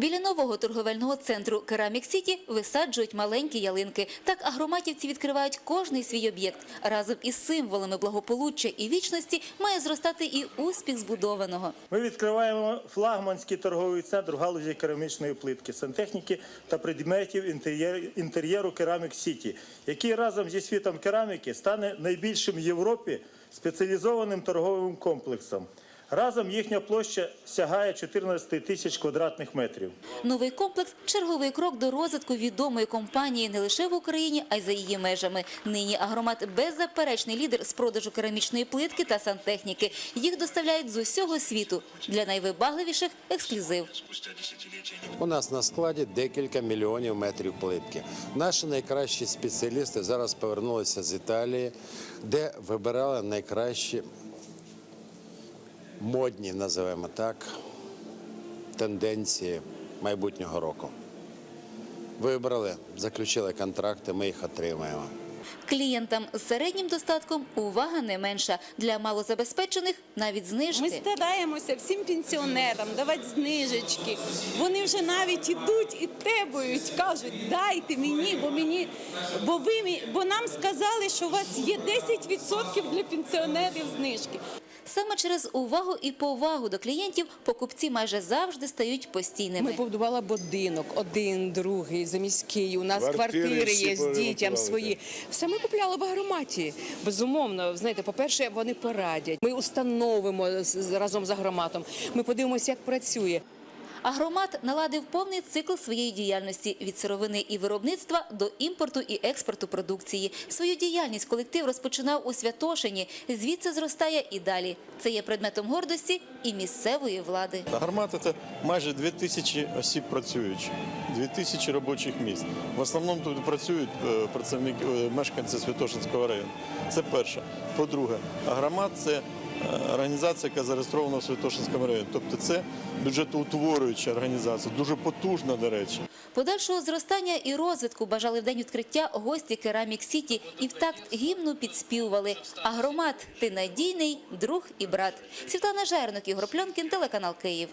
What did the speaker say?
Біля нового торговельного центру Керамік Сіті висаджують маленькі ялинки. Так агроматівці відкривають кожний свій об'єкт. Разом із символами благополуччя і вічності має зростати і успіх збудованого. Ми відкриваємо флагманський торговий центр галузі керамічної плитки, сантехніки та предметів інтер'єр- інтер'єру Керамік Сіті, який разом зі світом кераміки стане найбільшим в Європі спеціалізованим торговим комплексом. Разом їхня площа сягає 14 тисяч квадратних метрів. Новий комплекс – черговий крок до розвитку відомої компанії не лише в Україні, а й за її межами. Нині агромат – беззаперечний лідер з продажу керамічної плитки та сантехніки. Їх доставляють з усього світу. Для найвибагливіших – ексклюзив. У нас на складі декілька мільйонів метрів плитки. Наші найкращі спеціалісти зараз повернулися з Італії, де вибирали найкращі модні, називаємо так, тенденції майбутнього року. Вибрали, заключили контракти, ми їх отримаємо. Клієнтам з середнім достатком увага не менша. Для малозабезпечених – навіть знижки. Ми стараємося всім пенсіонерам давати знижечки. Вони вже навіть ідуть і требують, кажуть, дайте мені, бо мені, бо ви мі- бо нам сказали, що у вас є 10% для пенсіонерів знижки. Саме через увагу і повагу до клієнтів покупці майже завжди стають постійними. Ми побудували будинок, один, другий, заміський. У нас Квартири квартири, є з дітям свої. Все ми купляли в агроматі. Безумовно, знаєте, по-перше, вони порадять. Ми установимо разом з агроматом. Ми подивимося, як працює. Агромат наладив повний цикл своєї діяльності від сировини і виробництва до імпорту і експорту продукції. Свою діяльність колектив розпочинав у Святошині. Звідси зростає і далі. Це є предметом гордості і місцевої влади. Гармата це майже 2 тисячі осіб працюючих, 2 тисячі робочих місць. В основному тут працюють е, працівники е, мешканці Святошинського району. Це перше. По-друге, агромат це організація, яка зареєстрована в Святошинському районі. Тобто це бюджетоутворююча організація, дуже потужна, до речі. Подальшого зростання і розвитку бажали в день відкриття гості Керамік Сіті і в такт гімну підспівували. громад, – ти надійний друг і брат. Світлана Жернок, Ігор Пльонкін, телеканал Київ.